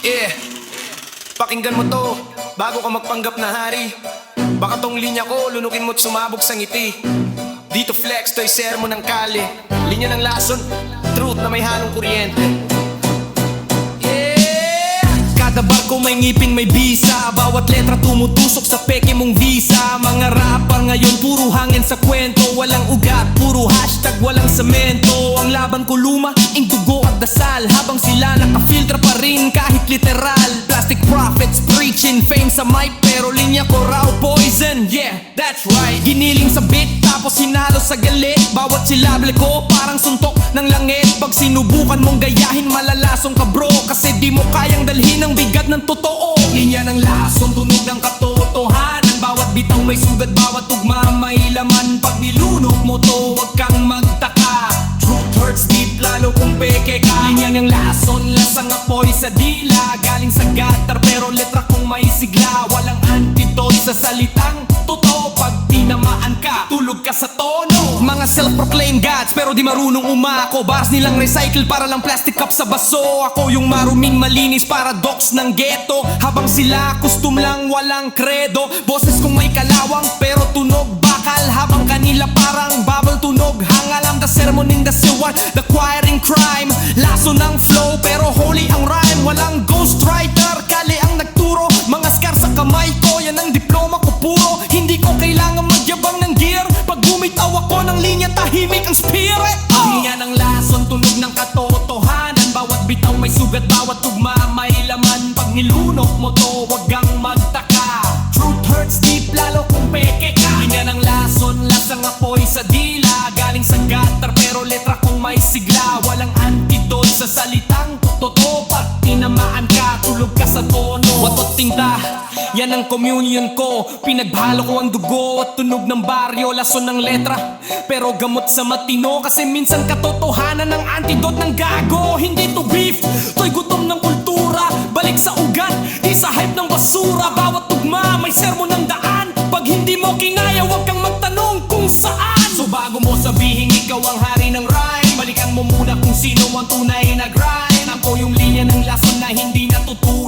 Yeah, pakinggan mo to bago ka magpanggap na hari. Baka tong linya ko, lunukin mo't sumabog sa ngiti. Dito flex, to'y sermo ng kali. Linya ng lason, truth na may halong kuryente. Yeah! Kada barko may ngipin may bisa Bawat letra tumutusok sa peke mong visa Mga rapper ngayon puro hangin sa kwento Walang ugat, puro hashtag, walang semento Ang laban ko luma, ing dugo at dasal Habang sila nakafilter pa rin kahit literal. Plastic prophets preaching fame sa mic Pero linya ko raw poison, yeah, that's right. Giniling sa beat tapos sinalo sa galit. Bawat silable ko parang suntok ng langit. Pag sinubukan mong gayahin malalasong ka bro. Kasi di mo kayang dalhin ang bigat ng totoo. Linya ng lasong tunog ng katotohanan. Bawat bitaw may sugat, bawat tugma may laman. Pag nilunok mo to, wag kang peke ka Linya ng lason, lasang apoy sa dila. Galing sa gutter pero letra kong may sigla. Walang antidote sa salitang totoo. Pag tinamaan ka, tulog ka sa tono. Mga self-proclaimed gods pero di marunong umako. Bars nilang recycle para lang plastic cup sa baso. Ako yung maruming malinis paradox ng ghetto. Habang sila custom lang walang kredo Boses kong may kalawang pero tunog bakal. Habang kanila Hangal the sermoning the siwan The choir in crime. Laso ng flow pero holy ang rhyme. Walang ghostwriter Kali ang nagturo. Mga scar sa kamay ko Yan ang diploma ko puro. Hindi ko kailangan magyabang ng gear. Pag bumitaw ako ng linya tahimik ang spirit. Oh! Linya ng lason tunog ng katotohanan. Bawat bitaw may sugat Bawat tugma may laman. Pag nilunok mo to Wag kang magtaka. Truth hurts deep lalo kung peke ka. Linya ng lason lasang apoy sa dila sa salitang totoo Pag tinamaan ka? Tulog ka sa tono. Watot tinta yan ang communion ko. Pinaghalo ko ang dugo at tunog ng baryo. Lason ng letra Pero gamot sa matino. Kasi minsan katotohanan ng antidote ng gago. Hindi to beef. To'y gutom ng kultura. Balik sa ugat Di sa hype ng basura. Bawat tugma may sermon ng daan. Pag hindi mo kinaya Huwag kang magtanong kung saan. So bago mo sabihin ikaw ang hari ng Balikan mo muna kung sino ang tunay na grind. Ako yung linya ng lason na hindi natutunaw